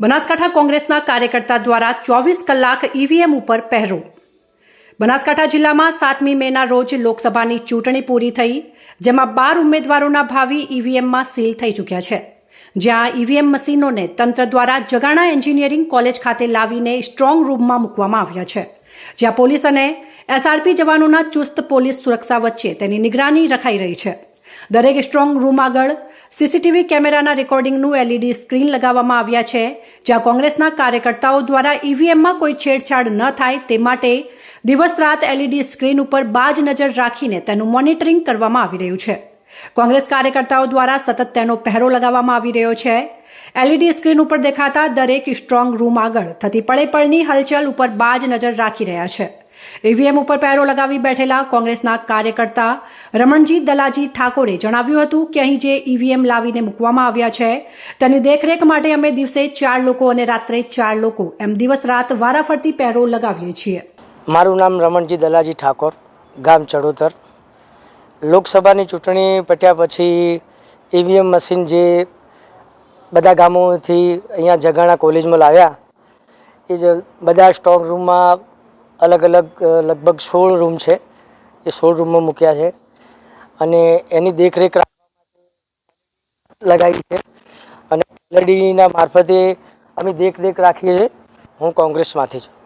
બનાસકાંઠા કોંગ્રેસના કાર્યકર્તા દ્વારા ચોવીસ કલાક ઈવીએમ ઉપર પહેરો. બનાસકાંઠા જિલ્લામાં સાતમી મેના રોજ લોકસભાની ચૂંટણી પૂરી થઈ, જેમાં બાર ઉમેદવારોના ભાવિ ઈવીએમમાં સીલ થઈ ચૂક્યા છે. જ્યાં ઈવીએમ મશીનોને તંત્ર દ્વારા જગાણા એન્જિનિયરિંગ કોલેજ ખાતે લાવીને સ્ટ્રોંગ રૂમમાં મૂકવામાં આવ્યા છે. જ્યાં પોલીસ અને એસઆરપી જવાનોના ચુસ્ત પોલીસ સુરક્ષા વચ્ચે તેની નિગરાની રખાઈ રહી છે. દરેક સ્ટ્રોંગ રૂમ આગળ સીસીટીવી કેમેરાના રેકોર્ડિંગનું એલઈડી સ્ક્રીન લગાવવામાં આવ્યા છે, જ્યાં કોંગ્રેસના કાર્યકર્તાઓ દ્વારા ઈવીએમમાં કોઈ છેડછાડ ન થાય તે માટે દિવસ રાત એલઈડી સ્ક્રીન ઉપર બાજ નજર રાખીને તેનું મોનિટરિંગ કરવામાં આવી રહ્યું છે. કોંગ્રેસ કાર્યકર્તાઓ દ્વારા સતત તેનો પહેરો લગાવવામાં આવી રહ્યો છે. એલઈડી સ્ક્રીન ઉપર દેખાતા દરેક સ્ટ્રોંગ રૂમ આગળ થતી પડે પડની હલચલ ઉપર બાજ નજર રાખી રહ્યા છે. ઈવીએમ ઉપર પહેરો લગાવી બેઠેલા કોંગ્રેસના કાર્યકર્તા રમણજી દલાજી ઠાકોરે જણાવ્યું હતું કે અહીં જે ઈવીએમ લાવીને મૂકવામાં આવ્યા છે, તેની દેખરેખ માટે અમે દિવસે ચાર લોકો અને રાત્રે ચાર લોકો એમ દિવસ રાત વારાફરતી પહેરો લગાવીએ છીએ. મારું નામ રમણજી દલાજી ઠાકોર, ગામ ચડોતર. લોકસભાની ચૂંટણી પટ્યા પછી ઈવીએમ મશીન જે બધા ગામોથી અહીંયા જગાણા કોલેજમાં લાવ્યા, એ જ બધા સ્ટ્રોંગ રૂમમાં અલગ અલગ લગભગ સોળ રૂમ છે. એ સોળ રૂમમાં મૂક્યા છે. અને એની દેખરેખ લગાવી છે. અને એલઈડીના મારફતે અમે દેખરેખ રાખીએ છીએ. હું કોંગ્રેસમાંથી છું.